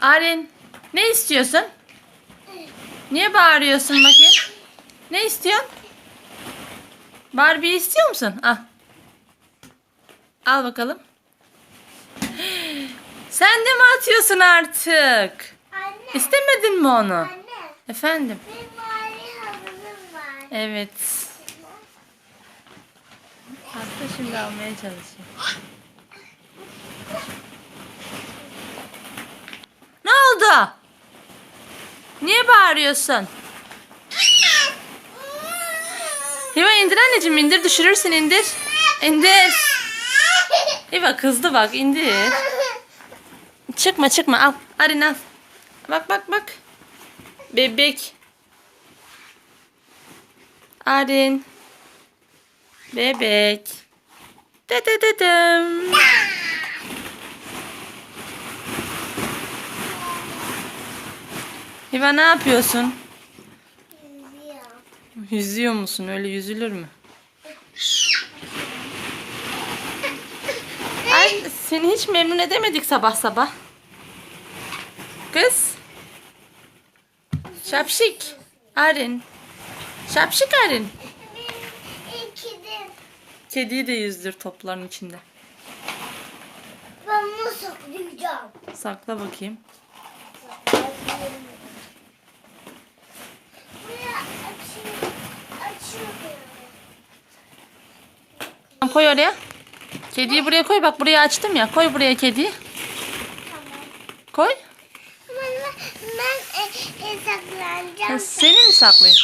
Arin ne istiyorsun? Niye bağırıyorsun bakayım? Ne istiyorsun? Barbie istiyor musun? Al. Al bakalım. Sen de mi atıyorsun artık? Anne. İstemedin mi onu? Anne. Efendim? Havuzum var. Evet. Hasta şimdi almaya çalışıyor. Ne oldu? Niye bağırıyorsun? Hiva indir anneciğim indir düşürürsün indir. İndir. Hiva kızdı bak indir. Çıkma çıkma al. Arin al. Bak bak bak. Bebek. Arin. Bebek. De de de dım. Hiva ne yapıyorsun? Yüzüyor. Yüzüyor musun? Öyle yüzülür mü? Ay seni hiç memnun edemedik sabah sabah. Kız. Şapşik. Arin. Şapşik Arin. Kediyi de yüzdür topların içinde. Ben bunu saklayacağım. Sakla bakayım. Koy oraya. Kediyi buraya koy. Bak buraya açtım ya. Koy buraya kediyi. Koy. Ama ben, ben e, e, Ha. Seni mi saklayayım?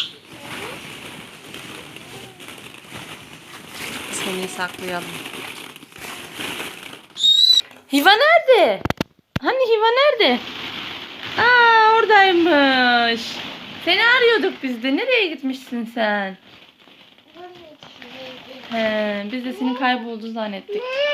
Seni saklayalım. Hiva nerede? Hani Hiva nerede? Aa oradaymış. Seni arıyorduk biz de. Nereye gitmişsin sen? Bunun He, biz de seni kayboldu zannettik. Ne?